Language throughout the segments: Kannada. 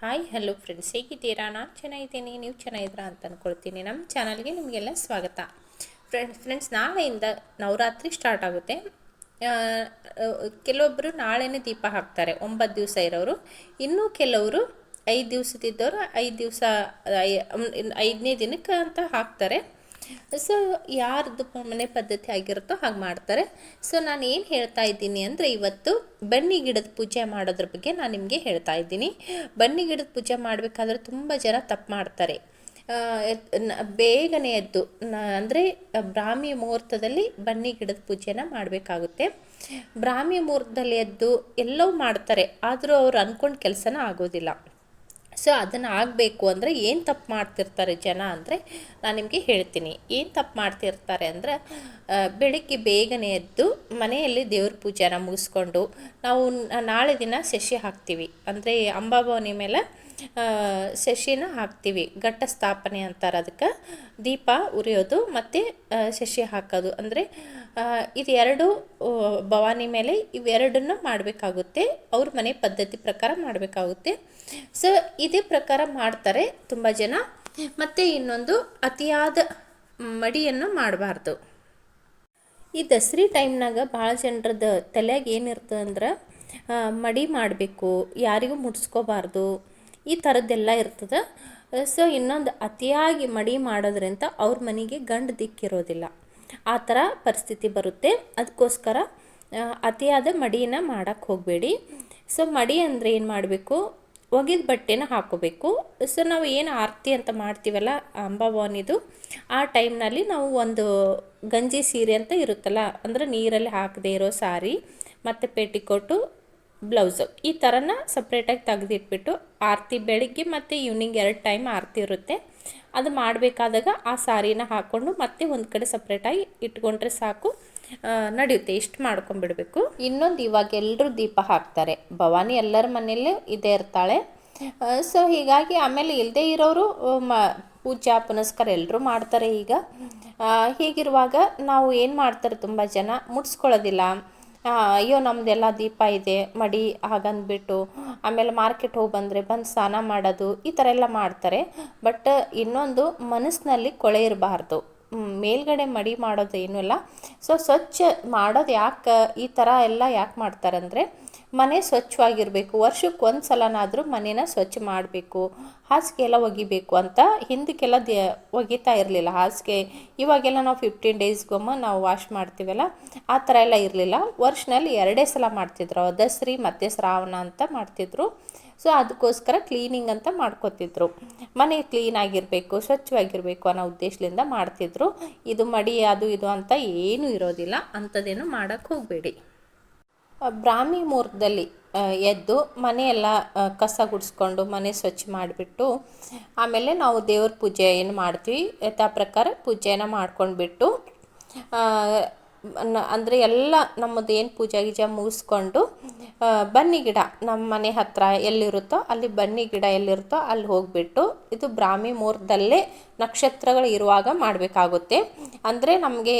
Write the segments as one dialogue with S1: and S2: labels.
S1: ಹಾಯ್, ಹಲೋ ಫ್ರೆಂಡ್ಸ್ ಹೇಗಿದ್ದೀರಾ? ನಾನು ಚೆನ್ನಾಗಿದ್ದೀನಿ. ನೀವು ಚೆನ್ನಾಗಿದ್ದೀರಾ ಅಂತ ಅಂದ್ಕೊಳ್ತೀನಿ ನಮ್ಮ ಚಾನಲ್ಗೆ ನಿಮಗೆಲ್ಲ ಸ್ವಾಗತ. ಫ್ರೆಂಡ್ ಫ್ರೆಂಡ್ಸ್ ನಾಳೆಯಿಂದ ನವರಾತ್ರಿ ಸ್ಟಾರ್ಟ್ ಆಗುತ್ತೆ. ಕೆಲವೊಬ್ಬರು ನಾಳೆನೇ ದೀಪ ಹಾಕ್ತಾರೆ. ಒಂಬತ್ತು ದಿವಸ ಇರೋರು. ಇನ್ನೂ ಕೆಲವರು ಐದು ದಿವಸದಿದ್ದವರು ಐದು ದಿವಸ ಐದನೇ ದಿನಕ್ಕೆ ಅಂತ ಹಾಕ್ತಾರೆ. ಸೊ ಯಾರ್ದು ಮನೆ ಪದ್ಧತಿ ಆಗಿರುತ್ತೋ ಹಾಗೆ ಮಾಡ್ತಾರೆ. ಸೊ ನಾನು ಏನು ಹೇಳ್ತಾ ಇದ್ದೀನಿ ಅಂದರೆ ಇವತ್ತು ಬನ್ನಿ ಗಿಡದ ಪೂಜೆ ಮಾಡೋದ್ರ ಬಗ್ಗೆ ನಾನು ನಿಮಗೆ ಹೇಳ್ತಾ ಇದ್ದೀನಿ. ಬನ್ನಿ ಗಿಡದ ಪೂಜೆ ಮಾಡಬೇಕಾದ್ರೆ ತುಂಬ ಜನ ತಪ್ಪು ಮಾಡ್ತಾರೆ. ಬೇಗನೆ ಎದ್ದು ಅಂದರೆ ಬ್ರಾಹ್ಮಿ ಮುಹೂರ್ತದಲ್ಲಿ ಬನ್ನಿ ಗಿಡದ ಪೂಜೆನ ಮಾಡಬೇಕಾಗುತ್ತೆ. ಬ್ರಾಹ್ಮಿ ಮುಹೂರ್ತದಲ್ಲಿ ಎದ್ದು ಎಲ್ಲವೂ ಮಾಡ್ತಾರೆ, ಆದರೂ ಅವ್ರು ಅಂದ್ಕೊಂಡು ಕೆಲಸನ ಆಗೋದಿಲ್ಲ. ಸೊ ಅದನ್ನು ಆಗಬೇಕು ಅಂದರೆ ಏನು ತಪ್ಪು ಮಾಡ್ತಿರ್ತಾರೆ ಜನ ಅಂದರೆ ನಾನು ನಿಮಗೆ ಹೇಳ್ತೀನಿ. ಏನು ತಪ್ಪು ಮಾಡ್ತಿರ್ತಾರೆ ಅಂದರೆ ಬೆಳಿಗ್ಗೆ ಬೇಗನೆ ಎದ್ದು ಮನೆಯಲ್ಲಿ ದೇವ್ರ ಪೂಜೆನ ಮುಗಿಸ್ಕೊಂಡು ನಾವು ನಾಳೆ ದಿನ ಸಸಿ ಹಾಕ್ತೀವಿ. ಅಂದರೆ ಅಂಬಾಭವನಿ ಮೇಲೆ ಸಸಿನ ಹಾಕ್ತೀವಿ. ಘಟ್ಟ ಸ್ಥಾಪನೆ ಅಂತಾರೆ ಅದಕ್ಕೆ. ದೀಪ ಉರಿಯೋದು ಮತ್ತು ಸಸಿ ಹಾಕೋದು. ಅಂದರೆ ಇದೆರಡು ಭವಾನಿ ಮೇಲೆ ಇವೆರಡನ್ನು ಮಾಡಬೇಕಾಗುತ್ತೆ. ಅವ್ರ ಮನೆ ಪದ್ಧತಿ ಪ್ರಕಾರ ಮಾಡಬೇಕಾಗುತ್ತೆ. ಸೊ ಇದೇ ಪ್ರಕಾರ ಮಾಡ್ತಾರೆ ತುಂಬ ಜನ. ಮತ್ತು ಇನ್ನೊಂದು, ಅತಿಯಾದ ಮಡಿಯನ್ನು ಮಾಡಬಾರ್ದು. ಈ ದಸರಿ ಟೈಮ್ನಾಗ ಭಾಳ ಜನರದ ತಲೆಯಾಗ ಏನಿರ್ತದೆ ಅಂದ್ರೆ ಮಡಿ ಮಾಡಬೇಕು. ಯಾರಿಗೂ ಮುಟ್ಸ್ಕೋಬಾರ್ದು ಈ ಥರದ್ದೆಲ್ಲ ಇರ್ತದೆ. ಸೊ ಇನ್ನೊಂದು ಅತಿಯಾಗಿ ಮಡಿ ಮಾಡೋದ್ರಿಂದ ಅವ್ರ ಮನೆಗೆ ಗಂಡು ದಿಕ್ಕಿರೋದಿಲ್ಲ. ಆ ಥರ ಪರಿಸ್ಥಿತಿ ಬರುತ್ತೆ. ಅದಕ್ಕೋಸ್ಕರ ಅತಿಯಾದ ಮಡಿನ ಮಾಡೋಕ್ಕೆ ಹೋಗಬೇಡಿ. ಸೊ ಮಡಿ ಅಂದರೆ ಏನು ಮಾಡಬೇಕು? ಒಗೆದ ಬಟ್ಟೆನ ಹಾಕೋಬೇಕು. ಸೊ ನಾವು ಏನು ಆರತಿ ಅಂತ ಮಾಡ್ತೀವಲ್ಲ ಅಂಬಾಭವನಿದು ಆ ಟೈಮ್ನಲ್ಲಿ ನಾವು ಒಂದು ಗಂಜಿ ಸೀರೆ ಅಂತ ಇರುತ್ತಲ್ಲ, ಅಂದರೆ ನೀರಲ್ಲಿ ಹಾಕದೇ ಇರೋ ಸಾರಿ, ಮತ್ತು ಪೇಟಿಕೋಟು ಬ್ಲೌಸು. ಈ ಥರನ ಸಪ್ರೇಟಾಗಿ ತೆಗೆದಿಟ್ಬಿಟ್ಟು ಆರತಿ ಬೆಳಿಗ್ಗೆ ಮತ್ತು ಈವ್ನಿಂಗ್ ಎರಡು ಟೈಮ್ ಆರತಿ ಇರುತ್ತೆ. ಅದು ಮಾಡಬೇಕಾದಾಗ ಆ ಸಾರಿನ ಹಾಕ್ಕೊಂಡು ಮತ್ತೆ ಒಂದು ಕಡೆ ಸಪ್ರೇಟಾಗಿ ಇಟ್ಕೊಂಡ್ರೆ ಸಾಕು. ನಡೆಯುತ್ತೆ. ಇಷ್ಟು ಮಾಡ್ಕೊಂಡ್ಬಿಡ್ಬೇಕು. ಇನ್ನೊಂದು ಇವಾಗ ಎಲ್ಲರೂ ದೀಪ ಹಾಕ್ತಾರೆ. ಭವಾನಿ ಎಲ್ಲರ ಮನೆಯಲ್ಲೇ ಇದೇ ಇರ್ತಾಳೆ. ಸೊ ಹೀಗಾಗಿ ಆಮೇಲೆ ಇಲ್ಲದೇ ಇರೋರು ಮ, ಪೂಜಾ, ಪುನಸ್ಕಾರ ಎಲ್ಲರೂ ಮಾಡ್ತಾರೆ ಈಗ. ಹೀಗಿರುವಾಗ ನಾವು ಏನು ಮಾಡ್ತಾರೆ ತುಂಬ ಜನ? ಮುಟ್ಸ್ಕೊಳ್ಳೋದಿಲ್ಲ. ಅಯ್ಯೋ ನಮ್ಮದೆಲ್ಲ ದೀಪ ಇದೆ, ಮಡಿ ಹಾಗಂದ್ಬಿಟ್ಟು ಆಮೇಲೆ ಮಾರ್ಕೆಟ್ ಹೋಗಿ ಬಂದರೆ ಬಂದು ಸ್ನಾನ ಮಾಡೋದು, ಈ ಥರ ಎಲ್ಲ ಮಾಡ್ತಾರೆ. ಬಟ್ ಇನ್ನೊಂದು ಮನಸ್ಸಿನಲ್ಲಿ ಕೊಳೆ ಇರಬಾರ್ದು. ಮೇಲ್ಗಡೆ ಮಡಿ ಮಾಡೋದು ಏನೂ ಇಲ್ಲ. ಸೊ ಸ್ವಚ್ಛ ಮಾಡೋದು ಯಾಕೆ ಈ ಥರ ಎಲ್ಲ ಯಾಕೆ ಮಾಡ್ತಾರೆ ಅಂದರೆ ಮನೆ ಸ್ವಚ್ಛವಾಗಿರಬೇಕು. ವರ್ಷಕ್ಕೆ ಒಂದು ಸಲನಾದರೂ ಮನೇನ ಸ್ವಚ್ಛ ಮಾಡಬೇಕು. ಹಾಸಿಗೆ ಎಲ್ಲ ಒಗಿಬೇಕು ಅಂತ ಹಿಂದಕ್ಕೆಲ್ಲ ದ, ಒಗಿತಾ ಇರಲಿಲ್ಲ. ಹಾಸಿಗೆ ಇವಾಗೆಲ್ಲ ನಾವು ಫಿಫ್ಟೀನ್ ಡೇಸ್ಗೊಮ್ಮ ನಾವು ವಾಶ್ ಮಾಡ್ತೀವಲ್ಲ, ಆ ಥರ ಎಲ್ಲ ಇರಲಿಲ್ಲ. ವರ್ಷನಲ್ಲಿ ಎರಡೇ ಸಲ ಮಾಡ್ತಿದ್ರು. ದಸರಿ ಮತ್ತು ಶ್ರಾವಣ ಅಂತ ಮಾಡ್ತಿದ್ರು. ಸೊ ಅದಕ್ಕೋಸ್ಕರ ಕ್ಲೀನಿಂಗ್ ಅಂತ ಮಾಡ್ಕೋತಿದ್ರು. ಮನೆ ಕ್ಲೀನ್ ಆಗಿರಬೇಕು, ಸ್ವಚ್ಛವಾಗಿರಬೇಕು ಅನ್ನೋ ಉದ್ದೇಶದಿಂದ ಮಾಡ್ತಿದ್ರು. ಇದು ಮಡಿ, ಅದು ಇದು ಅಂತ ಏನೂ ಇರೋದಿಲ್ಲ. ಅಂಥದ್ದೇನು ಮಾಡೋಕ್ಕೆ ಹೋಗಬೇಡಿ. ಬ್ರಾಹ್ಮಿ ಮುಹೂರ್ತದಲ್ಲಿ ಎದ್ದು ಮನೆಯೆಲ್ಲ ಕಸ ಗುಡಿಸ್ಕೊಂಡು ಮನೆ ಸ್ವಚ್ಛ ಮಾಡಿಬಿಟ್ಟು, ಆಮೇಲೆ ನಾವು ದೇವ್ರ ಪೂಜೆ ಏನು ಮಾಡ್ತೀವಿ, ಯಥಾ ಪ್ರಕಾರ ಪೂಜೆನ ಮಾಡ್ಕೊಂಡ್ಬಿಟ್ಟು ಅಂದರೆ ಎಲ್ಲ ನಮ್ಮದು ಏನು ಪೂಜೆ ಗೀಜ ಮುಗಿಸ್ಕೊಂಡು ಬನ್ನಿ ಗಿಡ ನಮ್ಮ ಮನೆ ಹತ್ರ ಎಲ್ಲಿರುತ್ತೋ ಅಲ್ಲಿ ಬನ್ನಿ ಗಿಡ ಎಲ್ಲಿರುತ್ತೋ ಅಲ್ಲಿ ಹೋಗಿಬಿಟ್ಟು, ಇದು ಬ್ರಾಹ್ಮಿ ಮುಹೂರ್ತದಲ್ಲೇ ನಕ್ಷತ್ರಗಳು ಇರುವಾಗ ಮಾಡಬೇಕಾಗುತ್ತೆ. ಅಂದರೆ ನಮಗೆ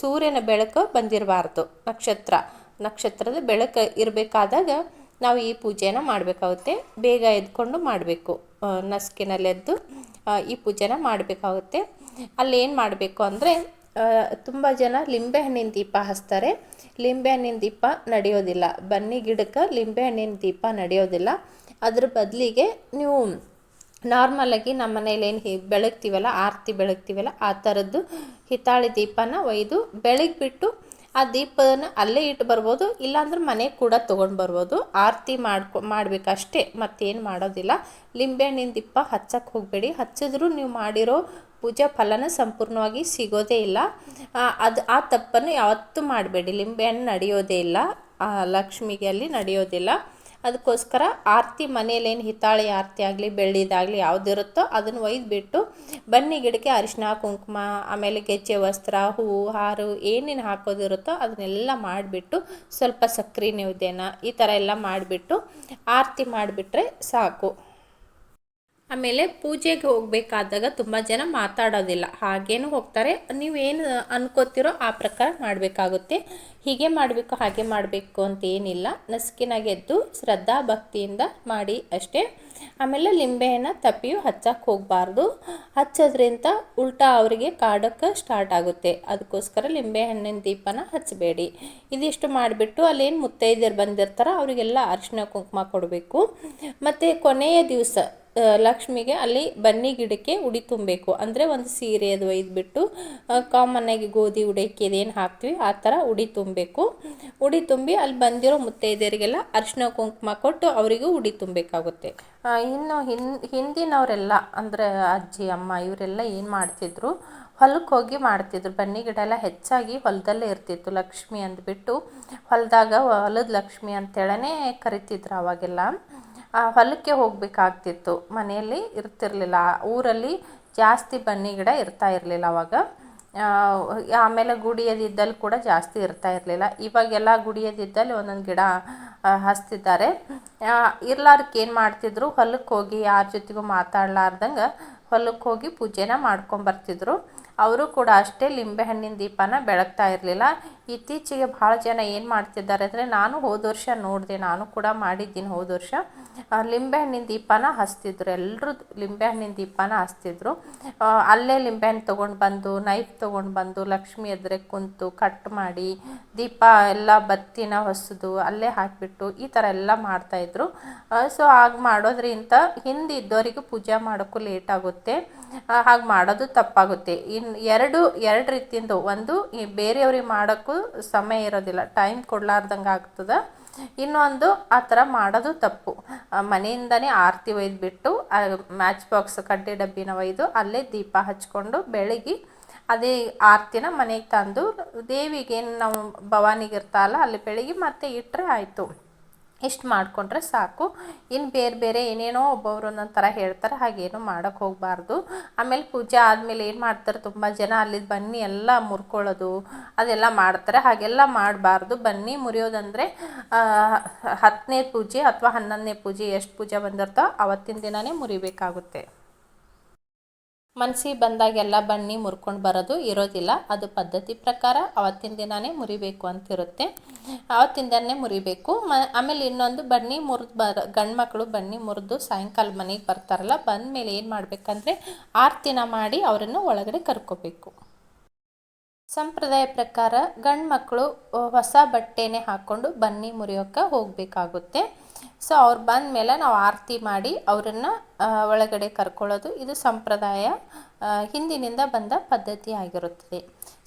S1: ಸೂರ್ಯನ ಬೆಳಕು ಬಂದಿರಬಾರ್ದು ನಕ್ಷತ್ರ. ನಕ್ಷತ್ರದ ಬೆಳಕು ಇರಬೇಕಾದಾಗ ನಾವು ಈ ಪೂಜೆನ ಮಾಡಬೇಕಾಗುತ್ತೆ. ಬೇಗ ಎದ್ಕೊಂಡು ಮಾಡಬೇಕು. ನಸ್ಕಿನಲ್ಲೆದ್ದು ಈ ಪೂಜೆನ ಮಾಡಬೇಕಾಗುತ್ತೆ. ಅಲ್ಲಿ ಏನು ಮಾಡಬೇಕು ಅಂದರೆ ತುಂಬ ಜನ ಲಿಂಬೆಹಣ್ಣಿನ ದೀಪ ಹಚ್ತಾರೆ. ಲಿಂಬೆಹಣ್ಣಿನ ದೀಪ ನಡೆಯೋದಿಲ್ಲ. ಬನ್ನಿ ಗಿಡಕ್ಕೆ ಲಿಂಬೆಹಣ್ಣಿನ ದೀಪ ನಡೆಯೋದಿಲ್ಲ. ಅದ್ರ ಬದಲಿಗೆ ನೀವು ನಾರ್ಮಲಾಗಿ ನಮ್ಮ ಮನೇಲಿ ಏನು ಹಿ, ಬೆಳಗ್ತೀವಲ್ಲ, ಆರತಿ ಬೆಳಗ್ತೀವಲ್ಲ, ಆ ಥರದ್ದು ಹಿತಾಳಿ ದೀಪನ ಒಯ್ದು ಬೆಳಗ್ಬಿಟ್ಟು ಆ ದೀಪನ ಅಲ್ಲೇ ಇಟ್ಟು ಬರ್ಬೋದು, ಇಲ್ಲಾಂದ್ರೆ ಮನೆಗೆ ಕೂಡ ತೊಗೊಂಡು ಬರ್ಬೋದು. ಆರತಿ ಮಾಡ್ಕೊ, ಮಾಡಬೇಕಷ್ಟೇ, ಮತ್ತೇನು ಮಾಡೋದಿಲ್ಲ. ಲಿಂಬೆಹಣ್ಣಿನ ದೀಪ ಹಚ್ಚಕ್ಕೆ ಹೋಗಬೇಡಿ. ಹಚ್ಚಿದ್ರೂ ನೀವು ಮಾಡಿರೋ ಪೂಜಾ ಫಲನ ಸಂಪೂರ್ಣವಾಗಿ ಸಿಗೋದೇ ಇಲ್ಲ. ಅದು, ಆ ತಪ್ಪನ್ನು ಯಾವತ್ತೂ ಮಾಡಬೇಡಿ. ಲಿಂಬೆಹಣ್ಣು ನಡೆಯೋದೇ ಇಲ್ಲ. ಲಕ್ಷ್ಮಿಗೆ ಅಲ್ಲಿ ನಡೆಯೋದಿಲ್ಲ. ಅದಕ್ಕೋಸ್ಕರ ಆರತಿ ಮನೇಲೇನು ಹಿತ್ತಾಳೆ ಆರತಿ ಆಗಲಿ ಬೆಳ್ಳಿದಾಗಲಿ ಯಾವುದಿರುತ್ತೋ ಅದನ್ನು ಒಯ್ದುಬಿಟ್ಟು ಬನ್ನಿ ಗಿಡಕ್ಕೆ ಅರಿಶಿನ ಕುಂಕುಮ, ಆಮೇಲೆ ಗೆಜ್ಜೆ ವಸ್ತ್ರ, ಹೂವು, ಹಾರು ಏನೇನು ಹಾಕೋದಿರುತ್ತೋ ಅದನ್ನೆಲ್ಲ ಮಾಡಿಬಿಟ್ಟು ಸ್ವಲ್ಪ ಸಕ್ಕರೆ ನೈವೇದ್ಯನ ಈ ಥರ ಎಲ್ಲ ಮಾಡಿಬಿಟ್ಟು ಆರತಿ ಮಾಡಿಬಿಟ್ರೆ ಸಾಕು. ಆಮೇಲೆ ಪೂಜೆಗೆ ಹೋಗಬೇಕಾದಾಗ ತುಂಬ ಜನ ಮಾತಾಡೋದಿಲ್ಲ. ಹಾಗೇನು ಹೋಗ್ತಾರೆ. ನೀವೇನು ಅನ್ಕೋತಿರೋ ಆ ಪ್ರಕಾರ ಮಾಡಬೇಕಾಗುತ್ತೆ. ಹೀಗೆ ಮಾಡಬೇಕು, ಹಾಗೆ ಮಾಡಬೇಕು ಅಂತ ಏನಿಲ್ಲ. ನಸುಕಿನ ಎದ್ದು ಶ್ರದ್ಧಾ ಭಕ್ತಿಯಿಂದ ಮಾಡಿ ಅಷ್ಟೇ. ಆಮೇಲೆ ಲಿಂಬೆಯನ್ನು ತಪ್ಪಿಯು ಹಚ್ಚಕ್ಕೆ ಹೋಗಬಾರ್ದು. ಹಚ್ಚೋದ್ರಿಂದ ಉಲ್ಟಾ ಅವರಿಗೆ ಕಾಡಕ್ಕೆ ಸ್ಟಾರ್ಟ್ ಆಗುತ್ತೆ. ಅದಕ್ಕೋಸ್ಕರ ಲಿಂಬೆಹಣ್ಣಿನ ದೀಪನ ಹಚ್ಚಬೇಡಿ. ಇದಿಷ್ಟು ಮಾಡಿಬಿಟ್ಟು ಅಲ್ಲೇನು ಮುತ್ತೈದೆಯರು ಬಂದಿರ್ತಾರೋ ಅವರಿಗೆಲ್ಲ ಅರಿಶಿನ ಕುಂಕುಮ ಕೊಡಬೇಕು. ಮತ್ತು ಕೊನೆಯ ದಿವಸ ಲಕ್ಷ್ಮಿಗೆ ಅಲ್ಲಿ ಬನ್ನಿ ಗಿಡಕ್ಕೆ ಉಡಿ ತುಂಬಬೇಕು. ಅಂದರೆ ಒಂದು ಸೀರೆ ಅದು ಒಯ್ದುಬಿಟ್ಟು ಕಾಮನ್ನಾಗಿ ಗೋಧಿ ಉಡಕ್ಕೆ ಇದೇನು ಹಾಕ್ತೀವಿ, ಆ ಥರ ಉಡಿ ತುಂಬಬೇಕು. ಉಡಿ ತುಂಬಿ ಅಲ್ಲಿ ಬಂದಿರೋ ಮುತ್ತೈದೆಯರಿಗೆಲ್ಲ ಅರಿಶಿನ ಕುಂಕುಮ ಕೊಟ್ಟು ಅವರಿಗೂ ಉಡಿ ತುಂಬಬೇಕಾಗುತ್ತೆ. ಇನ್ನು ಹಿನ್, ಹಿಂದಿನವರೆಲ್ಲ, ಅಂದರೆ ಅಜ್ಜಿ, ಅಮ್ಮ, ಇವರೆಲ್ಲ ಏನು ಮಾಡ್ತಿದ್ರು ಹೊಲಕ್ಕೆ ಹೋಗಿ ಮಾಡ್ತಿದ್ರು. ಬನ್ನಿ ಗಿಡ ಎಲ್ಲ ಹೆಚ್ಚಾಗಿ ಹೊಲದಲ್ಲೇ ಇರ್ತಿತ್ತು. ಲಕ್ಷ್ಮಿ ಅಂದ್ಬಿಟ್ಟು ಹೊಲದಾಗ ಹೊಲದ ಲಕ್ಷ್ಮಿ ಅಂತೇಳೇ ಕರಿತಿದ್ರು ಅವಾಗೆಲ್ಲ. ಹೊಲಕ್ಕೆ ಹೋಗಬೇಕಾಗ್ತಿತ್ತು. ಮನೆಯಲ್ಲಿ ಇರ್ತಿರಲಿಲ್ಲ. ಊರಲ್ಲಿ ಜಾಸ್ತಿ ಬನ್ನಿ ಗಿಡ ಇರ್ತಾ ಇರಲಿಲ್ಲ ಅವಾಗ. ಆಮೇಲೆ ಗುಡಿಯದಿದ್ದಲ್ಲಿ ಕೂಡ ಜಾಸ್ತಿ ಇರ್ತಾ ಇರಲಿಲ್ಲ. ಇವಾಗೆಲ್ಲ ಗುಡಿಯದಿದ್ದಲ್ಲಿ ಒಂದೊಂದು ಗಿಡ ಹಚ್ತಿದ್ದಾರೆ. ಇರ್ಲಾರ್ದಕ್ಕೆ ಏನು ಮಾಡ್ತಿದ್ರು? ಹೊಲಕ್ಕೆ ಹೋಗಿ ಯಾರ ಜೊತೆಗೂ ಮಾತಾಡ್ಲಾರ್ದಂಗೆ ಹೊಲಕ್ಕೆ ಹೋಗಿ ಪೂಜೆನ ಮಾಡ್ಕೊಂಬರ್ತಿದ್ರು. ಅವರು ಕೂಡ ಅಷ್ಟೇ ಲಿಂಬೆಹಣ್ಣಿನ ದೀಪನ ಬೆಳಗ್ತಾ ಇರಲಿಲ್ಲ. ಇತ್ತೀಚೆಗೆ ಭಾಳ ಜನ ಏನು ಮಾಡ್ತಿದ್ದಾರೆ ಅಂದರೆ, ನಾನು ಹೋದ ವರ್ಷ ನೋಡಿದೆ, ನಾನು ಕೂಡ ಮಾಡಿದ್ದೀನಿ ಹೋದ ವರ್ಷ. ಲಿಂಬೆಹಣ್ಣಿನ ದೀಪನ ಹಚ್ತಿದ್ರು. ಎಲ್ಲರೂ ಲಿಂಬೆಹಣ್ಣಿನ ದೀಪನ ಹಚ್ತಿದ್ರು. ಅಲ್ಲೇ ಲಿಂಬೆಹಣ್ಣು ತೊಗೊಂಡು ಬಂದು ನೈಫ್ ತೊಗೊಂಡು ಬಂದು, ಲಕ್ಷ್ಮಿ ಎದ್ರೆ ಕುಂತು ಕಟ್ ಮಾಡಿ, ದೀಪ ಎಲ್ಲ ಬತ್ತಿನ ಹೊಸದು, ಅಲ್ಲೇ ಹಾಕಿಬಿಟ್ಟು ಈ ಥರ ಎಲ್ಲ ಮಾಡ್ತಾಯಿದ್ರು ಸೊ ಹಾಗೆ ಮಾಡೋದ್ರಿಂದ ಹಿಂದಿದ್ದವರಿಗೂ ಪೂಜೆ ಮಾಡೋಕ್ಕೂ ಲೇಟ್ ಆಗುತ್ತೆ. ಹಾಗೆ ಮಾಡೋದು ತಪ್ಪಾಗುತ್ತೆ. ಇನ್ನು ಎರಡು ಎರಡು ರೀತಿಯಿಂದ ಒಂದು, ಈ ಬೇರೆಯವ್ರಿಗೆ ಮಾಡೋಕ್ಕೂ ಸಮಯ ಇರೋದಿಲ್ಲ. ಟೈಮ್ ಕೊಡ್ಲಾರ್ದಂಗೆ ಆಗ್ತದೆ. ಇನ್ನೊಂದು, ಆ ಥರ ಮಾಡೋದು ತಪ್ಪು. ಮನೆಯಿಂದನೇ ಆರತಿ ಒಯ್ದುಬಿಟ್ಟು ಮ್ಯಾಚ್ ಬಾಕ್ಸ್ ಕಡ್ಡಿ ಡಬ್ಬಿನ ಒಯ್ದು, ಅಲ್ಲೇ ದೀಪ ಹಚ್ಕೊಂಡು ಬೆಳಗ್ಗೆ ಅದೇ ಆರತಿನ ಮನೆಗೆ ತಂದು, ದೇವಿಗೇನು ನಾವು ಭವಾನಿಗೆ ಇರ್ತಾರಲ್ಲ ಅಲ್ಲಿ ಬೆಳಗ್ಗೆ ಮತ್ತೆ ಇಟ್ಟರೆ ಆಯಿತು. ಇಷ್ಟು ಮಾಡಿಕೊಂಡ್ರೆ ಸಾಕು. ಇನ್ನು ಬೇರೆ ಬೇರೆ ಏನೇನೋ ಒಬ್ಬೊಬ್ರು ಒಂದೊಂದು ಥರ ಹೇಳ್ತಾರೆ, ಹಾಗೇನು ಮಾಡೋಕ್ಕೆ ಹೋಗಬಾರ್ದು. ಆಮೇಲೆ ಪೂಜೆ ಆದಮೇಲೆ ಏನು ಮಾಡ್ತಾರೆ ತುಂಬ ಜನ ಅಲ್ಲಿ ಬನ್ನಿ, ಎಲ್ಲ ಮುರ್ಕೊಳ್ಳೋದು, ಅದೆಲ್ಲ ಮಾಡ್ತಾರೆ. ಹಾಗೆಲ್ಲ ಮಾಡಬಾರ್ದು. ಬನ್ನಿ ಮುರಿಯೋದಂದರೆ ಹತ್ತನೇ ಪೂಜೆ ಅಥವಾ ಹನ್ನೊಂದನೇ ಪೂಜೆ ಎಷ್ಟು ಪೂಜೆ ಬಂದಿರ್ತೋ ಅವತ್ತಿನ ದಿನವೇ ಮುರಿಬೇಕಾಗುತ್ತೆ. ಮನಸ್ಸಿಗೆ ಬಂದಾಗೆಲ್ಲ ಬನ್ನಿ ಮುರ್ಕೊಂಡು ಬರೋದು ಇರೋದಿಲ್ಲ. ಅದು ಪದ್ಧತಿ ಪ್ರಕಾರ ಅವತ್ತಿನ ದಿನವೇ ಮುರಿಬೇಕು ಅಂತಿರುತ್ತೆ. ಅವತ್ತಿನ ದಿನನೇ ಮುರಿಬೇಕು. ಮ, ಆಮೇಲೆ ಇನ್ನೊಂದು ಬನ್ನಿ ಮುರಿದು ಬರ ಗಂಡು ಮಕ್ಕಳು ಬನ್ನಿ ಮುರಿದು ಸಾಯಂಕಾಲ ಮನೆಗೆ ಬರ್ತಾರಲ್ಲ ಬಂದ ಮೇಲೆ ಏನು ಮಾಡಬೇಕಂದ್ರೆ ಆರ್ತಿನ ಮಾಡಿ ಅವರನ್ನು ಒಳಗಡೆ ಕರ್ಕೋಬೇಕು. ಸಂಪ್ರದಾಯ ಪ್ರಕಾರ ಗಂಡು ಮಕ್ಕಳು ಹೊಸ ಬಟ್ಟೆನೇ ಹಾಕ್ಕೊಂಡು ಬನ್ನಿ ಮುರಿಯೋಕ್ಕೆ ಹೋಗಬೇಕಾಗುತ್ತೆ. ಸೊ ಅವ್ರು ಬಂದ ಮೇಲೆ ನಾವು ಆರತಿ ಮಾಡಿ ಅವರನ್ನು ಒಳಗಡೆ ಕರ್ಕೊಳ್ಳೋದು ಇದು ಸಂಪ್ರದಾಯ ಹಿಂದಿನಿಂದ ಬಂದ ಪದ್ಧತಿ ಆಗಿರುತ್ತದೆ.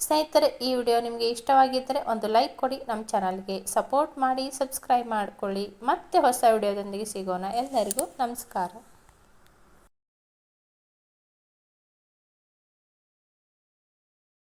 S1: ಸ್ನೇಹಿತರೆ, ಈ ವಿಡಿಯೋ ನಿಮಗೆ ಇಷ್ಟವಾಗಿದ್ದರೆ ಒಂದು ಲೈಕ್ ಕೊಡಿ ನಮ್ಮ ಚಾನಲ್ಗೆ ಸಪೋರ್ಟ್ ಮಾಡಿ, ಸಬ್ಸ್ಕ್ರೈಬ್ ಮಾಡಿಕೊಳ್ಳಿ. ಮತ್ತೆ ಹೊಸ ವಿಡಿಯೋದೊಂದಿಗೆ ಸಿಗೋಣ. ಎಲ್ಲರಿಗೂ ನಮಸ್ಕಾರ.